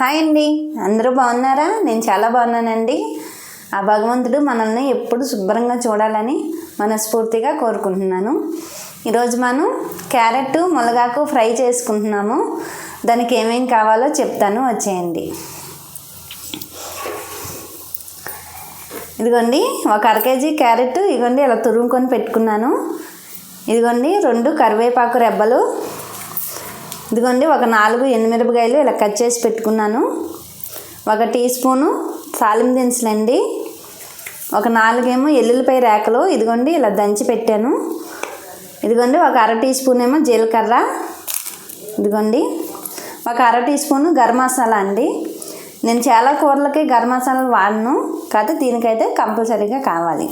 Hi అండి. అందరూ బాగున్నారా? నేను చాలా బాగున్నానండి. ఆ భగవంతుడు మనల్ని ఎప్పుడు శుభ్రంగా చూడాలని మనస్ఫూర్తిగా కోరుకుంటున్నాను. ఈరోజు మనం క్యారెట్ మునగాకు ఫ్రై చేసుకుంటున్నాము. దానికి ఏమేం కావాలో చెప్తాను వచ్చేయండి. ఇదిగోండి ఒక అర కేజీ క్యారెట్ ఇదిగోండి ఇలా తురుముకొని పెట్టుకున్నాను. ఇదిగోండి రెండు కరివేపాకు రెబ్బలు ఇదిగోండి ఒక నాలుగు ఎనిమిరపకాయలు ఇలా కట్ చేసి పెట్టుకున్నాను. ఒక టీ స్పూను తాలిం దినుసులండి ఒక నాలుగేమో ఎల్లుల్లిపాయ రేకలు ఇదిగోండి ఇలా దంచి పెట్టాను. ఇదిగోండి ఒక అర టీ స్పూన్ ఏమో జీలకర్ర. ఇదిగోండి ఒక అర టీ స్పూను గరం మసాలా అండి. నేను చాలా కూరలకి గరం మసాలాలు వాడను కాకపోతే దీనికైతే కంపల్సరీగా కావాలి.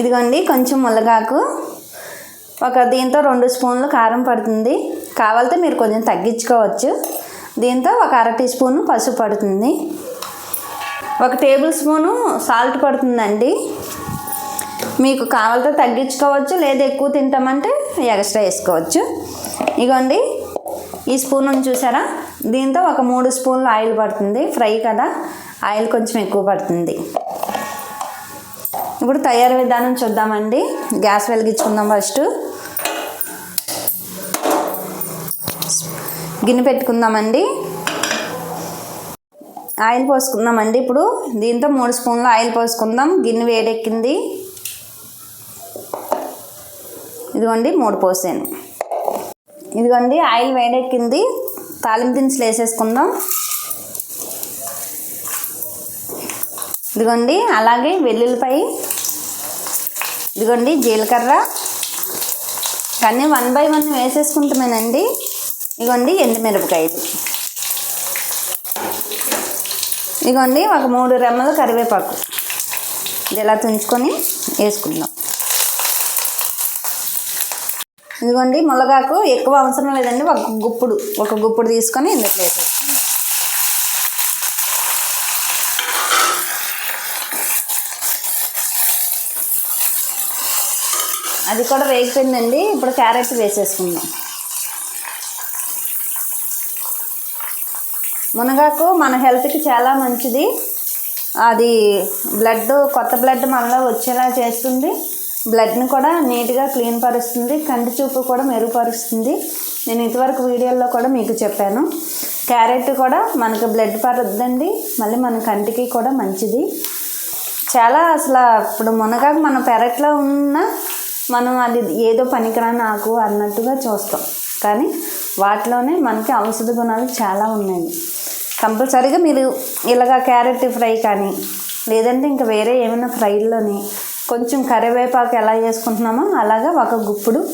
ఇదిగోండి కొంచెం మునగాకు ఒక దీంతో రెండు స్పూన్లు కారం పడుతుంది. కావాలంటే మీరు కొంచెం తగ్గించుకోవచ్చు. దీంతో ఒక అర టీ స్పూను పసుపు పడుతుంది. ఒక టేబుల్ స్పూను సాల్ట్ పడుతుందండి. మీకు కావాలంటే తగ్గించుకోవచ్చు లేదా ఎక్కువ తింటామంటే ఎక్స్ట్రా వేసుకోవచ్చు. ఇగోండి ఈ స్పూన్ చూసారా? దీంతో ఒక మూడు స్పూన్లు ఆయిల్ పడుతుంది ఫ్రై కదా? ఆయిల్ కొంచెం ఎక్కువ పడుతుంది. ఇప్పుడు తయారు విధానం చూద్దామండి. గ్యాస్ వెలిగించుకుందాం ఫస్ట్ గిన్నె పెట్టుకుందామండి. ఆయిల్ పోసుకుందామండి ఇప్పుడు. దీంతో మూడు స్పూన్లు ఆయిల్ పోసుకుందాం. గిన్నె వేడెక్కింది. ఇదిగోండి మూడు పోసాను. ఇదిగోండి ఆయిల్ వేడెక్కింది. తాలింపు దినుసులు వేసేసుకుందాం. ఇదిగోండి అలాగే వెల్లుల్లిపాయ ఇదిగోండి జీలకర్ర. కానీ వన్ బై వన్ వేసేసుకుంటామేనండి ఇదిగోండి ఎండుమిరపకాయలు. ఇదిగోండి ఒక మూడు రెమ్మలు కరివేపాకు. ఇది ఇలా తుంచుకొని వేసుకుందాం. ఇదిగోండి మునగాకు ఎక్కువ అవసరం లేదండి ఒక గుప్పుడు ఒక గుప్పుడు తీసుకొని ఇందులో వేసేసుకుందాం అది కూడా వేగిపోయిందండి ఇప్పుడు క్యారెట్ వేసేసుకుందాం. మునగాకు మన హెల్త్కి చాలా మంచిది. అది బ్లడ్ కొత్త బ్లడ్ మనలో వచ్చేలా చేస్తుంది. బ్లడ్ని కూడా నీట్గా క్లీన్ పరుస్తుంది. కంటి చూపు కూడా మెరుగుపరుస్తుంది. నేను ఇదివరకు వీడియోలో కూడా మీకు చెప్పాను. క్యారెట్ కూడా మనకు బ్లడ్ పరుద్దండి మళ్ళీ మన కంటికి కూడా మంచిది. చాలా అసలు ఇప్పుడు మునగాకు మన పెరట్లో ఉన్న మనం అది ఏదో పనికిరా నాకు అన్నట్టుగా చూస్తాం. కానీ వాటిలోనే మనకి ఔషధ గుణాలు చాలా ఉన్నాయి. కంపల్సరీగా మీరు ఇలాగా క్యారెట్ ఫ్రై కానీ లేదంటే ఇంకా వేరే ఏమైనా ఫ్రైల్లోని కొంచెం కరివేపాకు ఎలా చేసుకుంటున్నామో అలాగా ఒక గుప్పుడు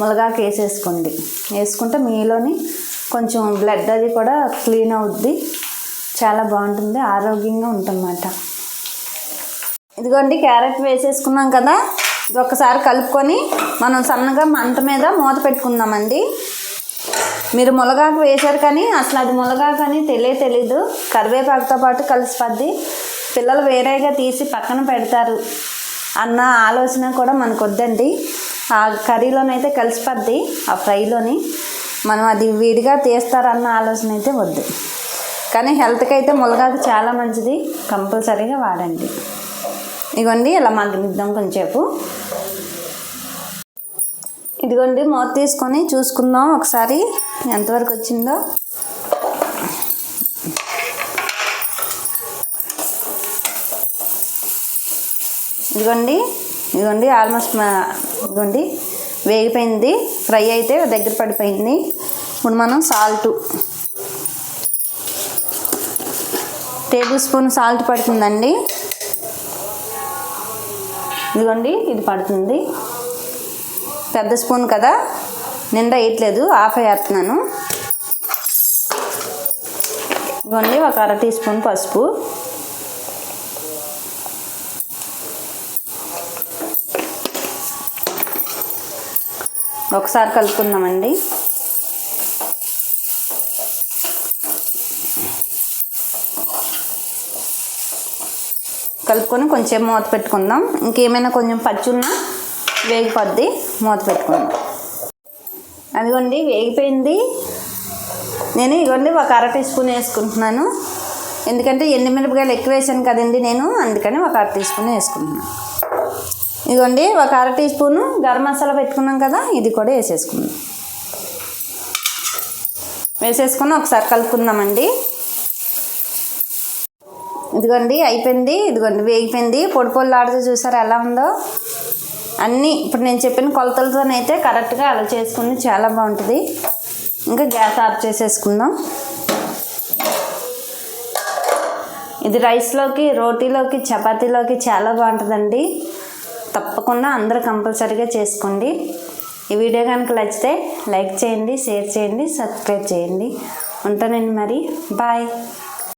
మునగాకు వేసేసుకోండి. వేసుకుంటే మీలోని కొంచెం బ్లడ్ అది కూడా క్లీన్ అవుద్ది. చాలా బాగుంటుంది ఆరోగ్యంగా ఉంటుందన్నమాట. ఇదిగోండి క్యారెట్ వేసేసుకున్నాం కదా? ఇది ఒకసారి కలుపుకొని మనం సన్నగా మంట మీద మూత పెట్టుకుందామండి. మీరు మునగాకు వేశారు కానీ అసలు అది మునగాకు అని తెలియ తెలీదు. కరివేపాకుతో పాటు కలిసిపోద్ది. పిల్లలు వేరేగా తీసి పక్కన పెడతారు అన్న ఆలోచన కూడా మనకు వద్దండి. ఆ కర్రీలోనైతే కలిసిపోద్ది ఆ ఫ్రైలోని. మనం అది విడిగా తీస్తారన్న ఆలోచన అయితే వద్దు. కానీ హెల్త్కి అయితే మునగాకు చాలా మంచిది. కంపల్సరీగా వాడండి. ఇదిగోండి ఇలా మగ్గనిద్దాం కొంచెంసేపు. ఇదిగోండి మూత తీసుకొని చూసుకుందాం ఒకసారి ఎంతవరకు వచ్చిందో. ఇదిగోండి ఇదిగోండి ఆల్మోస్ట్ మా- ఇదిగోండి వేగిపోయింది. ఫ్రై అయితే దగ్గర పడిపోయింది. ఇప్పుడు మనం సాల్ట్. టేబుల్ స్పూన్ సాల్ట్ పడుతుందండి. ఇదిగోండి ఇది పడుతుంది. పెద్ద స్పూన్ కదా నిండా వేయట్లేదు ఆఫ్ వేస్తున్నాను ఇదిగోండి ఒక అర టీ స్పూన్ పసుపు. ఒకసారి కలుపుకుందామండి. కలుపుకొని కొంచెం మూత పెట్టుకుందాం. ఇంకేమైనా కొంచెం పచ్చి ఉన్నా వేగిపోద్ది. మూత పెట్టుకుందాం. అదిగోండి వేగిపోయింది. నేను ఇదిగోండి ఒక అర టీ స్పూన్ వేసుకుంటున్నాను. ఎందుకంటే ఎండుమిరపకాయలు ఎక్కువ వేసాను కదండి నేను అందుకని ఒక అర టీ స్పూన్ వేసుకుంటున్నాను. ఇదిగోండి ఒక అర టీ స్పూను గరం మసాలా పెట్టుకున్నాం కదా ఇది కూడా వేసేసుకుందాం. వేసేసుకుని ఒకసారి కలుపుకుందామండి. ఇదిగోండి అయిపోయింది. ఇదిగోండి వేగిపోయింది. పొడి పొడి ఆడితే చూసారు ఎలా ఉందో? అన్నీ ఇప్పుడు నేను చెప్పిన కొలతలతోనైతే కరెక్ట్గా అలా చేసుకుని చాలా బాగుంటుంది. ఇంకా గ్యాస్ ఆఫ్ చేసేసుకుందాం. ఇది రైస్లోకి రోటీలోకి చపాతీలోకి చాలా బాగుంటుందండి. తప్పకుండా అందరూ కంపల్సరీగా చేసుకోండి. ఈ వీడియో కనుక నచ్చితే లైక్ చేయండి షేర్ చేయండి సబ్స్క్రైబ్ చేయండి. ఉంటానండి మరి. బాయ్.